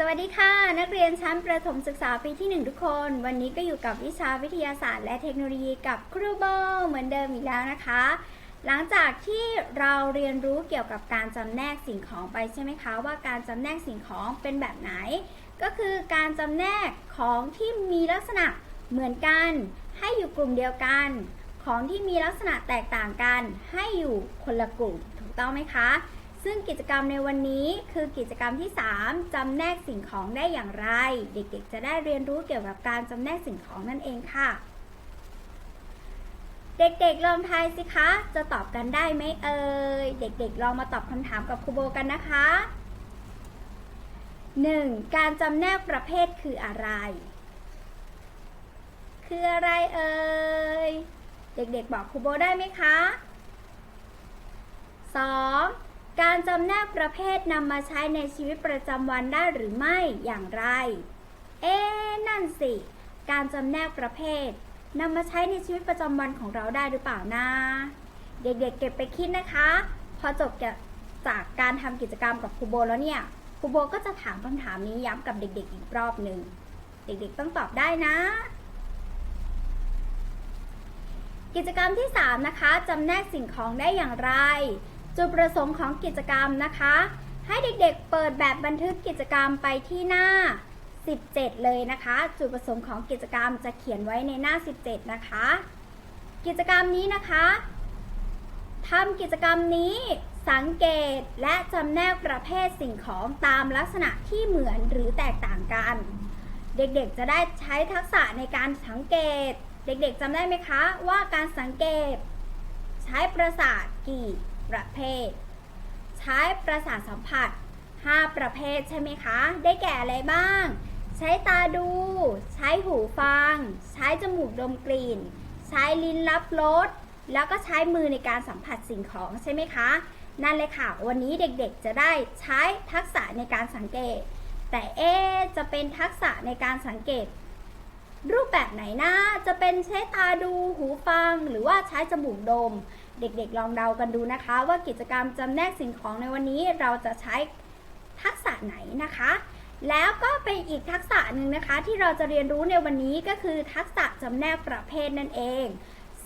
สวัสดีค่ะ นักเรียนชั้นประถมศึกษาปีที่ 1 ทุกคน วันนี้ก็อยู่กับวิชาวิทยาศาสตร์ และเทคโนโลยีกับครูโบเหมือนเดิมอีกแล้วนะคะ หลังจากที่เราเรียนรู้เกี่ยวกับการจำแนกสิ่งของไปใช่ไหมคะ ว่าการจำแนกสิ่งของเป็นแบบไหน ก็คือการจำแนกของที่มีลักษณะเหมือนกัน ให้อยู่กลุ่มเดียวกัน ของที่มีลักษณะแตกต่างกัน ให้อยู่คนละกลุ่มถูกต้องไหมคะ ซึ่งกิจกรรมในวันนี้คือกิจกรรมที่ 3จำแนกสิ่งของได้อย่างไร เด็กๆ จะได้เรียนรู้เกี่ยวกับการจำแนกสิ่งของนั่นเองค่ะ เด็กๆ ลองทายสิคะ จะตอบกันได้ไหมเอ่ย เด็กๆ ลองมาตอบคำถามกับครูโบกันนะคะ 1. การจำแนกประเภทคืออะไร คืออะไรเอ่ย เด็กๆ บอกครูโบได้ไหมคะ 2. การจำแนกประเภทนำมาใช้ในชีวิตประจำวันได้หรือไม่อย่างไร เอ๊นั่นสิ การจำแนกประเภทนำมาใช้ในชีวิตประจำวันของเราได้หรือเปล่านะ เด็กๆเก็บไปคิดนะคะ พอจบจากการทำกิจกรรมกับครูโบแล้วเนี่ยครูโบก็จะถามคำถามนี้ย้ำกับเด็ก ๆ อีกรอบหนึ่ง เด็กๆต้องตอบได้นะ กิจกรรมที่ 3 นะคะจำแนกสิ่งของได้อย่างไร จุดประสงค์ของกิจกรรมนะคะ ให้เด็กๆเปิดแบบบันทึกกิจกรรมไปที่หน้า 17 เลยนะคะ จุดประสงค์ของกิจกรรมจะเขียนไว้ในหน้า 17 นะคะ กิจกรรมนี้นะคะทำกิจกรรมนี้สังเกตและจำแนกประเภทสิ่งของตามลักษณะที่เหมือนหรือแตกต่างกัน เด็กๆจะได้ใช้ทักษะในการสังเกต เด็กๆจำได้ไหมคะ ว่าการสังเกต ใช้ประสาทกี่ ประเภท ใช้ประสาทสัมผัส 5 ประเภทใช่ไหมคะ ได้แก่อะไรบ้าง ใช้ตาดู ใช้หูฟัง ใช้จมูกดมกลิ่น ใช้ลิ้นรับรสแล้วก็ใช้มือในการสัมผัสสิ่งของใช่ไหมคะ นั่นเลยค่ะ วันนี้เด็กๆจะได้ใช้ทักษะในการสังเกต แต่เอจะเป็นทักษะในการสังเกต รูปแบบไหนนะจะเป็นใช้ตาดูหูฟัง หรือว่าใช้จมูกดม เด็กๆลองเดากันดูนะคะ ว่ากิจกรรมจำแนกสิ่งของในวันนี้เราจะใช้ทักษะไหนนะคะ แล้วก็เป็นอีกทักษะหนึ่งนะคะ ที่เราจะเรียนรู้ในวันนี้ก็คือทักษะจำแนกประเภทนั่นเอง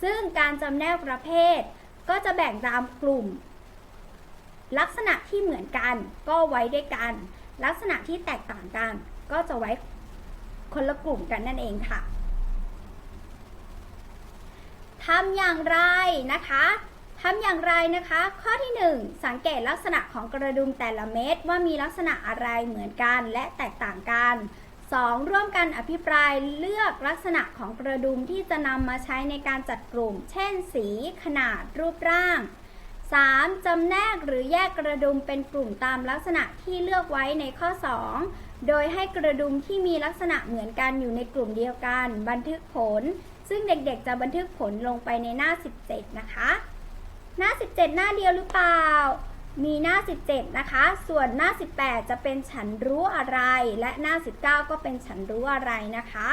ซึ่งการจำแนกประเภท ก็จะแบ่งตามกลุ่ม ลักษณะที่เหมือนกันก็ไว้ด้วยกัน ลักษณะที่แตกต่างกัน ก็จะไว้คนละกลุ่มกันนั่นเองค่ะ ทำอย่างไรนะคะทำอย่างไรนะคะ ข้อที่ 1 สังเกตลักษณะของกระดุมแต่ละเม็ดว่ามีลักษณะอะไรเหมือนกันและแตกต่างกัน 2. ร่วมกันอภิปรายเลือกลักษณะของกระดุมที่จะนำมาใช้ในการจัดกลุ่ม เช่น สี ขนาด รูปร่าง 3. จำแนกหรือแยกกระดุมเป็นกลุ่มตามลักษณะที่เลือกไว้ในข้อ 2 โดยให้กระดุมที่มีลักษณะเหมือนกันอยู่ในกลุ่มเดียวกัน บันทึกผล ซึ่งเด็กๆจะบันทึกผลลงไปในหน้า 17 นะคะ หน้า 17 หน้าเดียวหรือเปล่า มีหน้า 17 นะคะ ส่วนหน้า 18 จะเป็นฉันรู้อะไร และหน้า 19 ก็เป็นฉันรู้อะไรนะคะ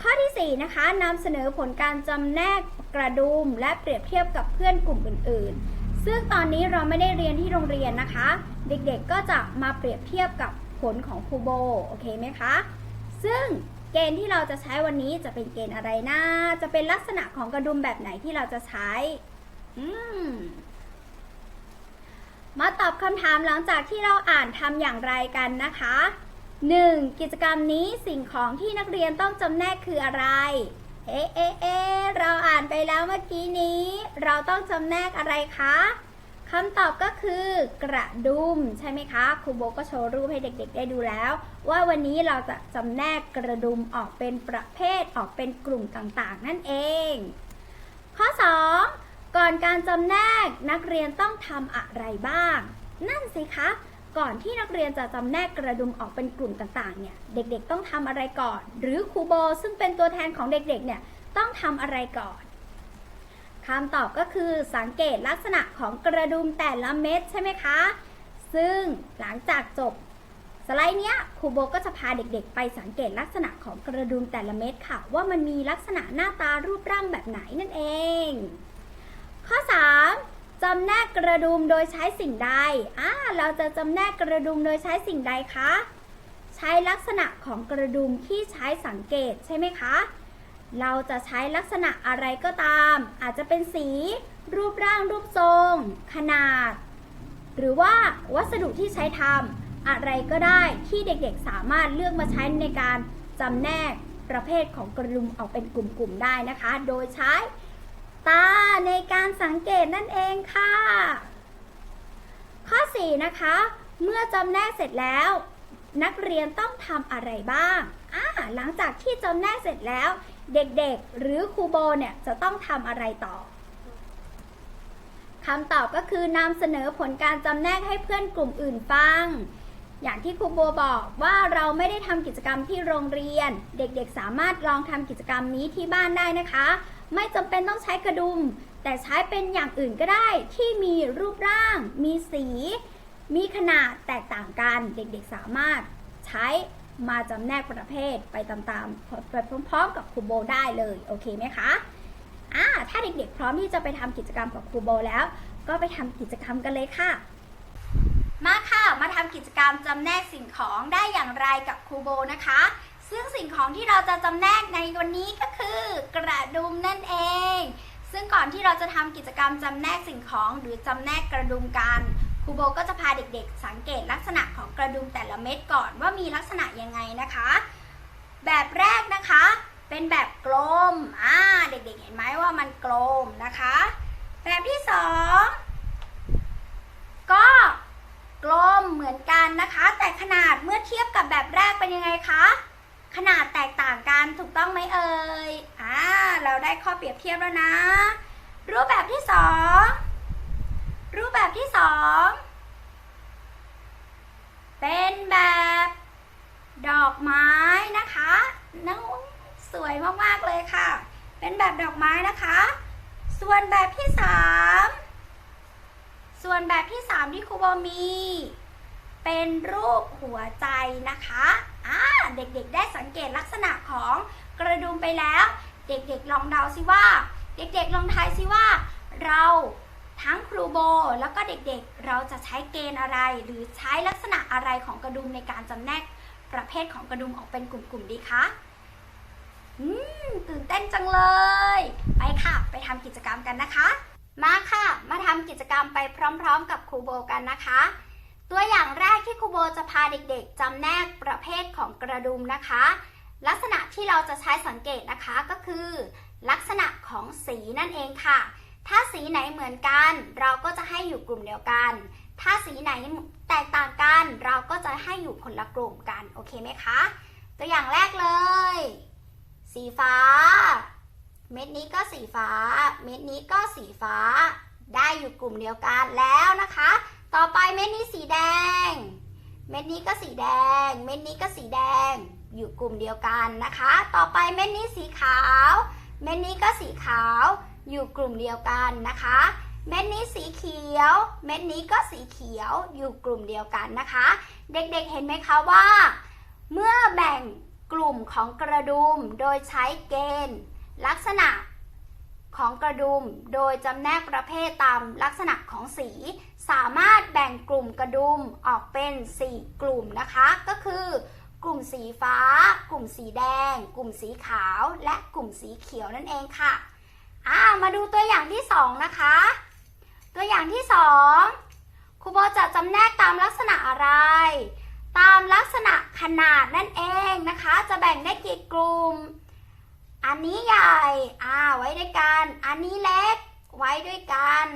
ข้อที่ 4 นะคะนำเสนอผลการจำแนกกระดุม และเปรียบเทียบกับเพื่อนกลุ่มอื่น ๆ ซึ่งตอนนี้เราไม่ได้เรียนที่โรงเรียนนะคะ เด็กๆก็จะมาเปรียบเทียบกับผลของครูโบ โอเคไหมคะ ซึ่ง เกณฑ์ที่เราจะใช้วันนี้จะเป็นเกณฑ์อะไรนะ จะเป็นลักษณะของกระดุมแบบไหนที่เราจะใช้ อืมมาตอบคำถามหลังจากที่เราอ่านทำอย่างไรกันนะคะ 1. กิจกรรมนี้สิ่งของที่นักเรียนต้องจำแนกคืออะไร เอ๊ะเอ๊ะเอ๊ะเราอ่านไปแล้วเมื่อกี้นี้ เราต้องจำแนกอะไรคะ คำตอบก็คือกระดุมใช่ไหมคะครูโบก็โชว์รูปให้เด็กๆ ได้ดูแล้ว ว่าวันนี้เราจะจำแนกกระดุมออกเป็นประเภทออกเป็นกลุ่มต่างๆ นั่นเอง ข้อ 2 ก่อนการจำแนกนักเรียนต้องทำอะไรบ้าง นั่นสิคะ ก่อนที่นักเรียนจะจำแนกกระดุมออกเป็นกลุ่มต่างๆเนี่ยเด็กๆ ต้องทำอะไรก่อน หรือครูโบซึ่งเป็นตัวแทนของเด็กๆเนี่ยต้องทำอะไรก่อน คำตอบก็คือสังเกตลักษณะของกระดุมแต่ละเม็ดใช่ไหมคะ ซึ่งหลังจากจบสไลด์เนี้ยครูโบก็จะพาเด็กๆ ไปสังเกตลักษณะของกระดุมแต่ละเม็ดค่ะ ว่ามันมีลักษณะหน้าตารูปร่างแบบไหนนั่นเอง ข้อ 3. จำแนกกระดุมโดยใช้สิ่งใดอ่าเราจะจำแนกกระดุมโดยใช้สิ่งใดคะ ใช้ลักษณะของกระดุมที่ใช้สังเกตใช่ไหมคะ เราจะใช้ลักษณะอะไรก็ตาม อาจจะเป็นสี รูปร่างรูปทรง ขนาด หรือว่าวัสดุที่ใช้ทำอะไรก็ได้ที่เด็กๆสามารถเลือกมาใช้ในการจำแนกประเภทของกระดุมออกเป็นกลุ่มๆได้นะคะ โดยใช้ตาในการสังเกตนั่นเองค่ะ ข้อ 4 นะคะ เมื่อจำแนกเสร็จแล้ว นักเรียนต้องทำอะไรบ้างอ่าหลังจากที่จำแนกเสร็จแล้ว เด็กๆ หรือครูโบเนี่ยจะต้องทำอะไรต่อคำตอบก็คือนำเสนอผลการจำแนกให้เพื่อนกลุ่มอื่นฟัง อย่างที่ครูโบบอกว่าเราไม่ได้ทำกิจกรรมที่โรงเรียน เด็กๆ สามารถลองทำกิจกรรมนี้ที่บ้านได้นะคะ ไม่จำเป็นต้องใช้กระดุม แต่ใช้เป็นอย่างอื่นก็ได้ที่มีรูปร่าง มีสี มีขนาดแตกต่างกัน เด็กๆ สามารถใช้ มาจำแนกประเภทไปตามๆไปพร้อมๆ กับครูโบได้เลยโอเคไหมคะอ่าถ้าเด็กๆ พร้อมที่จะไปทำกิจกรรมกับครูโบแล้ว ก็ไปทำกิจกรรมกันเลยค่ะ มาค่ะ มาทำกิจกรรมจำแนกสิ่งของได้อย่างไรกับครูโบนะคะ ซึ่งสิ่งของที่เราจะจำแนกในวันนี้ก็คือกระดุมนั่นเอง ซึ่งก่อนที่เราจะทำกิจกรรมจำแนกสิ่งของหรือจำแนกกระดุมกัน ครูโบก็จะพาเด็กๆ สังเกตลักษณะของกระดุมแต่ละเม็ดก่อนว่ามีลักษณะยังไงนะคะ แบบแรกนะคะ เป็นแบบกลมอ่าเด็กๆ เห็นไหมว่ามันกลมนะคะ แบบที่สองก็กลมเหมือนกันนะคะ แต่ขนาดเมื่อเทียบกับแบบแรกเป็นยังไงคะขนาดแตกต่างกันถูกต้องไหมเอ่ยอ่าเราได้ข้อเปรียบเทียบแล้วนะ รูปแบบที่สอง รูปแบบที่สองเป็นแบบ ดอกไม้นะคะน้องสวยมากๆเลยค่ะ เป็นแบบดอกไม้นะคะ ส่วนแบบที่สามส่วนแบบที่สามที่ครูโบมี เป็นรูปหัวใจนะคะอ่าเด็กๆได้สังเกตลักษณะของกระดุมไปแล้ว เด็กๆลองเดาสิว่า เด็กๆลองทายสิว่า เรา ทั้งครูโบแล้วก็เด็กๆ เราจะใช้เกณฑ์อะไร หรือใช้ลักษณะอะไรของกระดุมในการจำแนกประเภทของกระดุมออกเป็นกลุ่มๆดีคะอืมตื่นเต้นจังเลย ไปค่ะ ไปทำกิจกรรมกันนะคะ มาค่ะ มาทำกิจกรรมไปพร้อมๆ กับครูโบกันนะคะ ตัวอย่างแรกที่ครูโบจะพาเด็กๆจำแนกประเภทของกระดุมนะคะ ลักษณะที่เราจะใช้สังเกตนะคะก็คือ ลักษณะของสีนั่นเองค่ะ ถ้าสีไหนเหมือนกัน เราก็จะให้อยู่กลุ่มเดียวกัน ถ้าสีไหนแตกต่างกัน เราก็จะให้อยู่คนละกลุ่มกัน โอเคไหมคะ ตัวอย่างแรกเลย สีฟ้า เม็ดนี้ก็สีฟ้า เม็ดนี้ก็สีฟ้า ได้อยู่กลุ่มเดียวกันแล้วนะคะ ต่อไปเม็ดนี้สีแดง เม็ดนี้ก็สีแดง เม็ดนี้ก็สีแดง อยู่กลุ่มเดียวกันนะคะ ต่อไปเม็ดนี้สีขาว เม็ดนี้ก็สีขาว อยู่กลุ่มเดียวกันนะคะ เม็ดนี้สีเขียว เม็ดนี้ก็สีเขียวอยู่กลุ่มเดียวกันนะคะ เด็กๆเห็นไหมคะว่า เมื่อแบ่งกลุ่มของกระดุมโดยใช้เกณฑ์ ลักษณะของกระดุมโดยจำแนกประเภทตามลักษณะของสี สามารถแบ่งกลุ่มกระดุมออกเป็น 4 กลุ่มนะคะ ก็คือ กลุ่มสีฟ้า กลุ่มสีแดง กลุ่มสีขาว และกลุ่มสีเขียวนั่นเองค่ะ อ่ามาดูตัวอย่างที่2นะคะ ตัวอย่างที่2ครูโบจะจำแนกตามลักษณะอะไร ตามลักษณะขนาดนั่นเองนะคะ จะแบ่งได้กี่กลุ่ม อันนี้ใหญ่ อ่า ไว้ด้วยกัน อันนี้เล็ก ไว้ด้วยกัน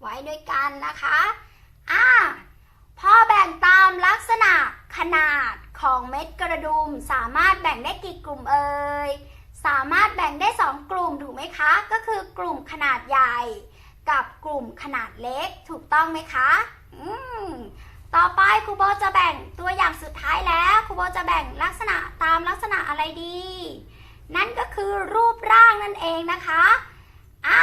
ไว้ด้วยกันนะคะ อ่าพอแบ่งตามลักษณะขนาดของเม็ดกระดุมสามารถแบ่งได้กี่กลุ่มเอ่ย สามารถแบ่งได้ 2 กลุ่มถูกไหมคะ ก็คือกลุ่มขนาดใหญ่ กับกลุ่มขนาดเล็กถูกต้องไหมคะอืมต่อไปครูโบจะแบ่งตัวอย่างสุดท้ายแล้วครูโบจะแบ่งลักษณะตามลักษณะอะไรดี นั่นก็คือรูปร่างนั่นเองนะคะอ่า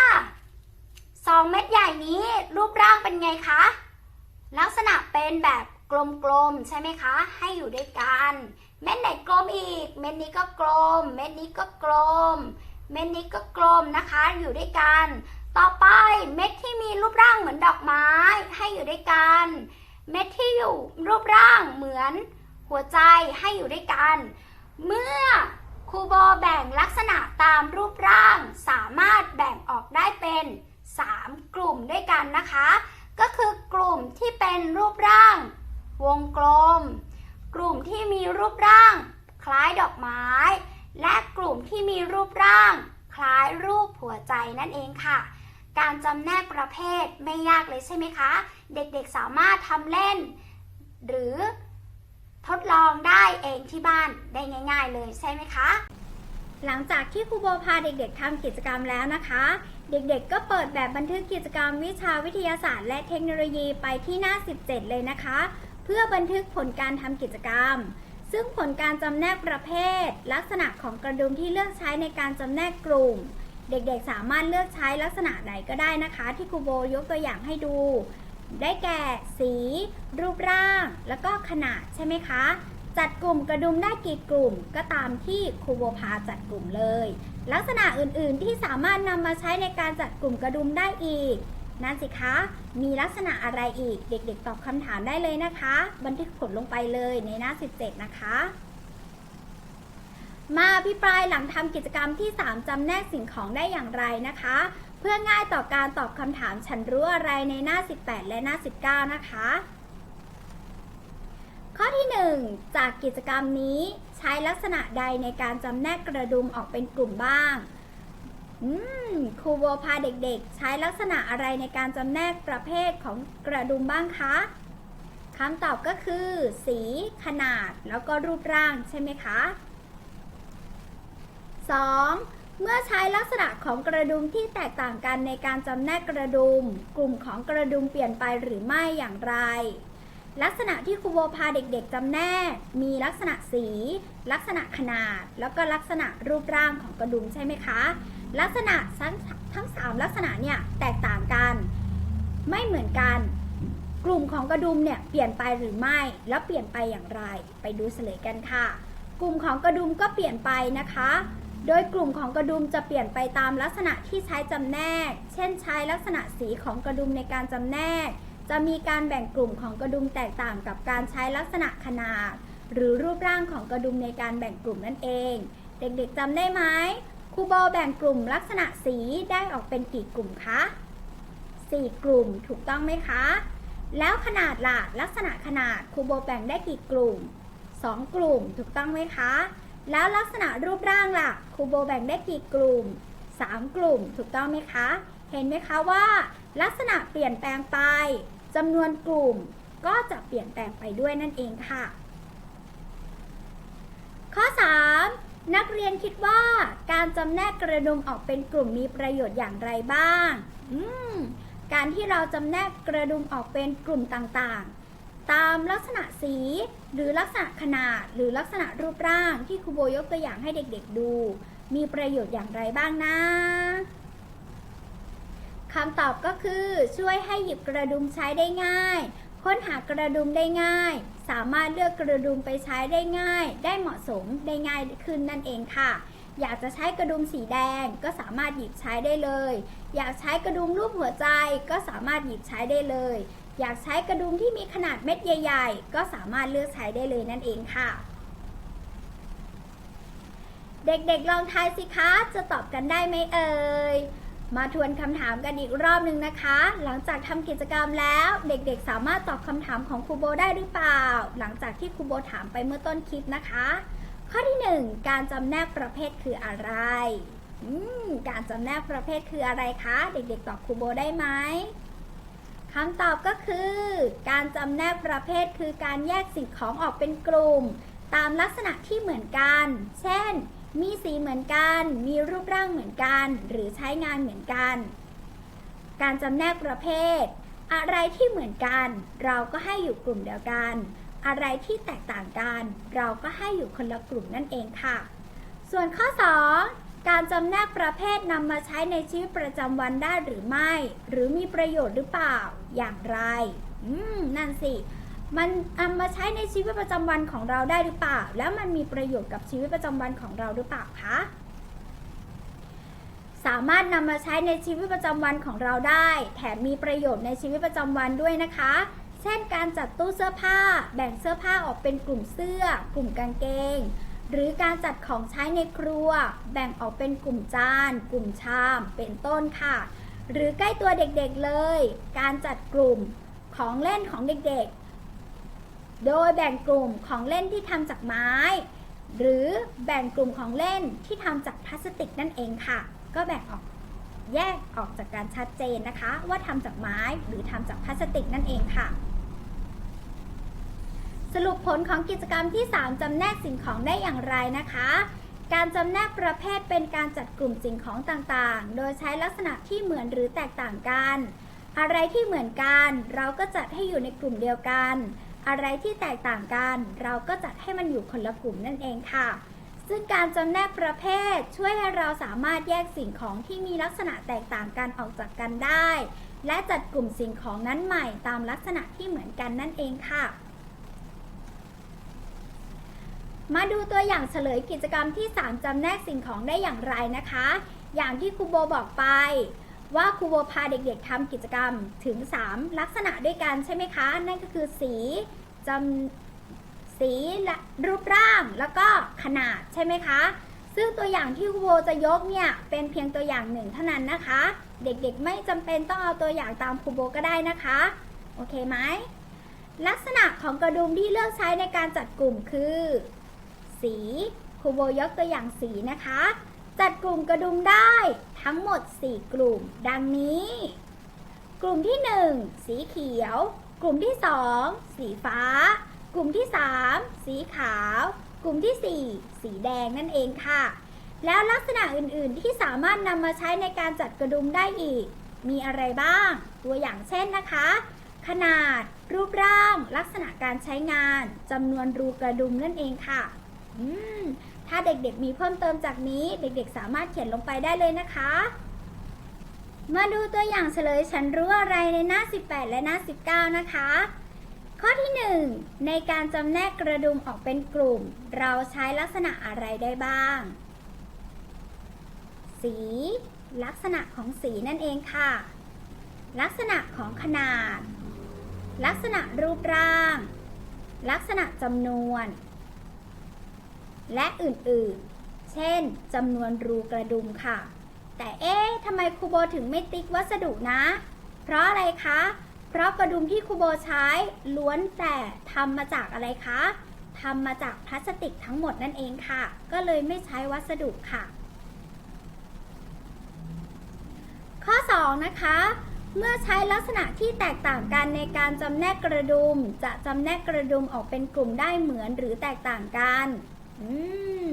สองเม็ดใหญ่นี้รูปร่างเป็นไงคะ ลักษณะเป็นแบบกลมๆใช่ไหมคะ ให้อยู่ด้วยกัน เม็ดไหนกลมอีก เม็ดนี้ก็กลม เม็ดนี้ก็กลม เม็ดนี้ก็กลมนะคะ อยู่ด้วยกัน ต่อไปเม็ดที่มีรูปร่างเหมือนดอกไม้ให้อยู่ด้วยกัน เม็ดที่อยู่รูปร่างเหมือนหัวใจให้อยู่ด้วยกัน เมื่อครูโบแบ่งลักษณะตามรูปร่าง สามารถแบ่งออกได้เป็น 3 กลุ่มด้วยกันนะคะ ก็คือกลุ่มที่เป็นรูปร่าง วงกลม ลุ่มที่มีรูปร่าง คล้ายดอกไม้ และกลุ่มที่มีรูปร่าง คล้ายรูปหัวใจนั่นเองค่ะ การจำแนกประเภทไม่ยากเลยใช่ไหมคะ เด็กๆสามารถทำเล่น หรือทดลองได้เองที่บ้านได้ง่าย ๆ เลยใช่ไหมคะ หลังจากที่ครูโบพาเด็กๆทำกิจกรรมแล้วนะคะ เด็กๆก็เปิดแบบบันทึกกิจกรรมวิชาวิทยาศาสตร์ และเทคโนโลยีไปที่หน้า 17 เลยนะคะ พื่อบันทึกผลการทำกิจกรรม ซึ่งผลการจำแนกประเภท ลักษณะของกระดุมที่เลือกใช้ในการจำแนกกลุ่ม เด็กๆ สามารถเลือกใช้ลักษณะไหนก็ได้นะคะ ที่ครูโบยกตัวอย่างให้ดู ได้แก่ สี รูปร่าง แล้วก็ขนาดใช่ไหมคะ จัดกลุ่มกระดุมได้กี่กลุ่ม ก็ตามที่ครูโบพาจัดกลุ่มเลย ลักษณะอื่นๆ ที่สามารถนำมาใช้ในการจัดกลุ่มกระดุมได้อีก นั่นสิคะ มีลักษณะอะไรอีก เด็กๆ ตอบคำถามได้เลยนะคะ บันทึกผลลงไปเลยในหน้า 17 นะคะ มาอภิปรายหลังทำกิจกรรมที่ 3จำแนกสิ่งของได้อย่างไรนะคะ เพื่อง่ายต่อการตอบคำถามฉันรู้อะไรในหน้า 18 และหน้า 19 นะคะ ข้อที่ 1 จากกิจกรรมนี้ใช้ลักษณะใดในการจำแนกกระดุมออกเป็นกลุ่มบ้าง อืมครูโบพาเด็กๆ ใช้ลักษณะอะไรในการจำแนกประเภทของกระดุมบ้างคะคำตอบก็คือ สีขนาดแล้วก็รูปร่างใช่ไหมคะ 2. เมื่อใช้ลักษณะของกระดุมที่แตกต่างกันในการจำแนกกระดุม กลุ่มของกระดุมเปลี่ยนไปหรือไม่อย่างไร ลักษณะที่ครูโบพาเด็กๆจำแนก มีลักษณะสี ลักษณะขนาด แล้วก็ลักษณะรูปร่างของกระดุมใช่ไหมคะ ลักษณะทั้งทั้งสามลักษณะเนี่ยแตกต่างกัน ไม่เหมือนกัน กลุ่มของกระดุมเนี่ยเปลี่ยนไปหรือไม่ แล้วเปลี่ยนไปอย่างไร ไปดูเฉลยกันค่ะ กลุ่มของกระดุมก็เปลี่ยนไปนะคะ โดยกลุ่มของกระดุมจะเปลี่ยนไปตามลักษณะที่ใช้จำแนก เช่น ใช้ลักษณะสีของกระดุมในการจำแนก จะมีการแบ่งกลุ่มของกระดุมแตกต่างกับการใช้ลักษณะขนาด หรือรูปร่างของกระดุมในการแบ่งกลุ่มนั่นเอง เด็กๆจำได้ไหมครูโบแบ่งกลุ่มลักษณะสีได้ออกเป็นกี่กลุ่มคะสี่กลุ่มถูกต้องไหมคะ แล้วขนาดล่ะลักษณะขนาดครูโบแบ่งได้กี่กลุ่มสองกลุ่มถูกต้องไหมคะ แล้วลักษณะรูปร่างล่ะครูโบแบ่งได้กี่กลุ่ม 3 กลุ่มถูกต้องไหมคะ เห็นไหมคะว่า ลักษณะเปลี่ยนแปลงไป จำนวนกลุ่มก็จะเปลี่ยนแปลงไปด้วยนั่นเองค่ะ ข้อ 3 นักเรียนคิดว่าการจำแนกกระดุมออกเป็นกลุ่มมีประโยชน์อย่างไรบ้างการที่เราจำแนกกระดุมออกเป็นกลุ่มต่างๆ ตามลักษณะสี หรือลักษณะขนาด หรือลักษณะรูปร่างที่ครูโบยกตัวอย่างให้เด็กๆดู มีประโยชน์อย่างไรบ้างนะ คำตอบก็คือช่วยให้หยิบกระดุมใช้ได้ง่าย ค้นหากระดุมได้ง่าย สามารถเลือกกระดุมไปใช้ได้ง่าย ได้เหมาะสมได้ง่ายขึ้นนั่นเองค่ะ อยากจะใช้กระดุมสีแดงก็สามารถหยิบใช้ได้เลย อยากใช้กระดุมรูปหัวใจก็สามารถหยิบใช้ได้เลย อยากใช้กระดุมที่มีขนาดเม็ดใหญ่ ๆ ก็สามารถเลือกใช้ได้เลยนั่นเองค่ะเด็กๆ ลองทายสิคะ จะตอบกันได้ไหมเอ่ย มาทวนคำถามกันอีกรอบหนึ่งนะคะ หลังจากทำกิจกรรมแล้วเด็กๆ สามารถตอบคำถามของครูโบได้หรือเปล่า หลังจากที่ครูโบถามไปเมื่อต้นคลิปนะคะ ข้อที่ 1 การจำแนกประเภทคืออะไรการจำแนกประเภทคืออะไรคะ เด็กๆ ตอบครูโบได้ไหมคำตอบก็คือ การจำแนกประเภทคือการแยกสิ่งของออกเป็นกลุ่ม ตามลักษณะที่เหมือนกัน เช่น มีสีเหมือนกัน มีรูปร่างเหมือนกัน หรือใช้งานเหมือนกัน การจำแนกประเภท อะไรที่เหมือนกัน เราก็ให้อยู่กลุ่มเดียวกัน อะไรที่แตกต่างกัน เราก็ให้อยู่คนละกลุ่มนั่นเองค่ะ ส่วนข้อ 2 การจำแนกประเภทนำมาใช้ในชีวิตประจำวันได้หรือไม่ หรือมีประโยชน์หรือเปล่า อย่างไร อืม นั่นสิ มันนำมาใช้ในชีวิตประจำวันของเราได้หรือเปล่า แล้วมันมีประโยชน์กับชีวิตประจำวันของเราหรือเปล่าคะสามารถนำมาใช้ในชีวิตประจำวันของเราได้ แถมมีประโยชน์ในชีวิตประจำวันด้วยนะคะ เช่น การจัดตู้เสื้อผ้า แบ่งเสื้อผ้าออกเป็นกลุ่มเสื้อ กลุ่มกางเกง หรือการจัดของใช้ในครัว แบ่งออกเป็นกลุ่มจาน กลุ่มชาม เป็นต้นค่ะ หรือใกล้ตัวเด็กๆเลย การจัดกลุ่มของเล่นของเด็กๆ โดยแบ่งกลุ่มของเล่นที่ทำจากไม้ หรือแบ่งกลุ่มของเล่นที่ทำจากพลาสติกนั่นเองค่ะ ก็แบ่งออกแยกออกจากการชัดเจนนะคะ ว่าทำจากไม้หรือทำจากพลาสติกนั่นเองค่ะ สรุปผลของกิจกรรมที่ 3จำแนกสิ่งของได้อย่างไรนะคะ การจำแนกประเภทเป็นการจัดกลุ่มสิ่งของต่างๆ โดยใช้ลักษณะที่เหมือนหรือแตกต่างกัน อะไรที่เหมือนกัน เราก็จัดให้อยู่ในกลุ่มเดียวกัน อะไรที่แตกต่างกัน เราก็จัดให้มันอยู่คนละกลุ่มนั่นเองค่ะ ซึ่งการจำแนกประเภทช่วยให้เราสามารถแยกสิ่งของที่มีลักษณะแตกต่างกันออกจากกันได้ และจัดกลุ่มสิ่งของนั้นใหม่ตามลักษณะที่เหมือนกันนั่นเองค่ะ มาดูตัวอย่างเฉลยกิจกรรมที่ 3จำแนกสิ่งของได้อย่างไรนะคะ อย่างที่ครูโบบอกไปว่าครูโบพาเด็กๆทำกิจกรรมถึง 3 ลักษณะด้วยกันใช่ไหมคะ นั่นก็คือสี จำสีและรูปร่างแล้วก็ขนาดใช่ไหมคะ ซึ่งตัวอย่างที่ครูโบจะยกเนี่ยเป็นเพียงตัวอย่างหนึ่งเท่านั้นนะคะ เด็กๆไม่จำเป็นต้องเอาตัวอย่างตามครูโบก็ได้นะคะ โอเคไหมลักษณะของกระดุมที่เลือกใช้ในการจัดกลุ่มคือ สีครูโบยกตัวอย่างสีนะคะ จัดกลุ่มกระดุมได้ทั้งหมด 4 กลุ่ม ดังนี้ กลุ่มที่ 1 สีเขียว กลุ่มที่ 2 สีฟ้า กลุ่มที่ 3 สีขาว กลุ่มที่ 4 สีแดงนั่นเองค่ะ แล้วลักษณะอื่นๆ ที่สามารถนำมาใช้ในการจัดกระดุมได้อีก มีอะไรบ้าง ตัวอย่างเช่นนะคะ ขนาด รูปร่าง ลักษณะการใช้งานจำนวนรูกระดุมนั่นเองค่ะถ้าเด็กๆมีเพิ่มเติมจากนี้ เด็กๆสามารถเขียนลงไปได้เลยนะคะ มาดูตัวอย่างเฉลยฉันรู้อะไรในหน้า 18 และหน้า 19 นะคะ ข้อที่ 1 ในการจำแนกกระดุมออกเป็นกลุ่ม เราใช้ลักษณะอะไรได้บ้าง สี ลักษณะของสีนั่นเองค่ะ ลักษณะของขนาด ลักษณะรูปร่าง ลักษณะจำนวน และอื่นๆ เช่นจำนวนรูกระดุมค่ะ แต่เอ๊ะทำไมครูโบถึงไม่ติ๊กวัสดุนะ เพราะอะไรคะ เพราะกระดุมที่ครูโบใช้ล้วนแต่ทำมาจากอะไรคะทำมาจากพลาสติกทั้งหมดนั่นเองค่ะ ก็เลยไม่ใช้วัสดุค่ะ ข้อ 2 นะคะ เมื่อใช้ลักษณะที่แตกต่างกันในการจำแนกกระดุม จะจำแนกกระดุมออกเป็นกลุ่มได้เหมือนหรือแตกต่างกัน อืม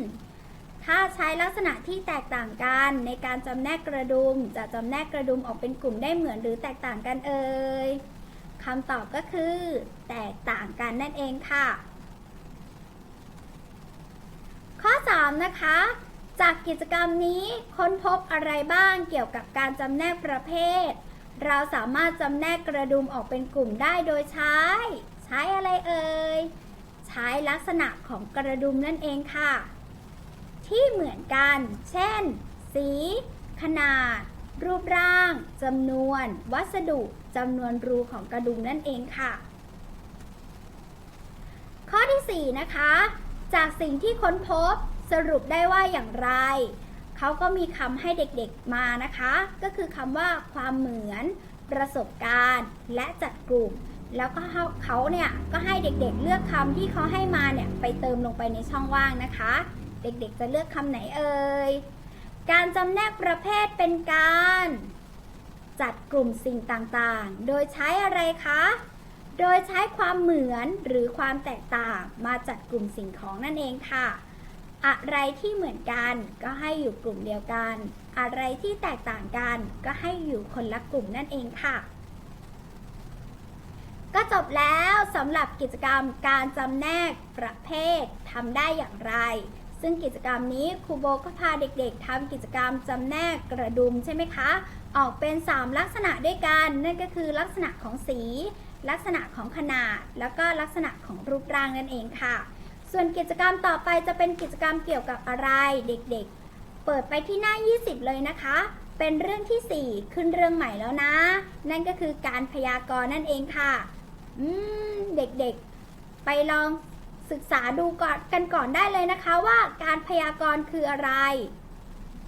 ถ้าใช้ลักษณะที่แตกต่างกันในการจำแนกกระดุม จะจำแนกกระดุมออกเป็นกลุ่มได้เหมือนหรือแตกต่างกันเอ่ยคำตอบก็คือ แตกต่างกันนั่นเองค่ะ ข้อ 3 นะคะ จากกิจกรรมนี้ค้นพบอะไรบ้างเกี่ยวกับการจำแนกประเภท เราสามารถจำแนกกระดุมออกเป็นกลุ่มได้โดยใช้ ใช้อะไรเอ่ย ใช้ลักษณะของกระดุมนั่นเองค่ะ ที่เหมือนกัน เช่น สี ขนาด รูปร่างจำนวน วัสดุจำนวนรูของกระดุมนั่นเองค่ะ ข้อที่ 4 นะคะ จากสิ่งที่ค้นพบสรุปได้ว่าอย่างไร เขาก็มีคำให้เด็กๆมานะคะ ก็คือคำว่าความเหมือน ประสบการณ์ และจัดกลุ่ม แล้วก็เขาเขาเนี่ยก็ให้เด็กๆเลือกคำที่เขาให้มาเนี่ยไปเติมลงไปในช่องว่างนะคะ เด็กๆ จะเลือกคำไหนเอ่ย การจำแนกประเภทเป็นการ จัดกลุ่มสิ่งต่างๆ โดยใช้อะไรคะ โดยใช้ความเหมือนหรือความแตกต่างมาจัดกลุ่มสิ่งของนั่นเองค่ะ อะไรที่เหมือนกันก็ให้อยู่กลุ่มเดียวกัน อะไรที่แตกต่างกันก็ให้อยู่คนละกลุ่มนั่นเองค่ะก็จบแล้วสำหรับกิจกรรมการจำแนกประเภททำได้อย่างไร ซึ่งกิจกรรมนี้ครูโบก็พาเด็กๆทำกิจกรรมจำแนกกระดุมใช่ไหมคะ ออกเป็น 3 ลักษณะด้วยกัน นั่นก็คือลักษณะของสี ลักษณะของขนาด แล้วก็ลักษณะของรูปร่างนั่นเองค่ะ ส่วนกิจกรรมต่อไปจะเป็นกิจกรรมเกี่ยวกับอะไรเด็กๆ เปิดไปที่หน้า 20 เลยนะคะ เป็นเรื่องที่ 4 ขึ้นเรื่องใหม่แล้วนะ นั่นก็คือการพยากรณ์นั่นเองค่ะ อืม เด็กๆ ไปลอง ศึกษาดูก่อนกันก่อนได้เลยนะคะว่าการพยากรณ์คืออะไร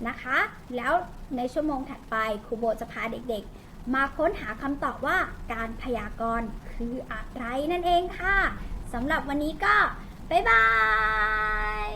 นะคะ แล้วในชั่วโมงถัดไปครูโบจะพาเด็กๆ มาค้นหาคำตอบว่าการพยากรณ์คืออะไรนั่นเองค่ะสำหรับวันนี้ก็ บ๊ายบาย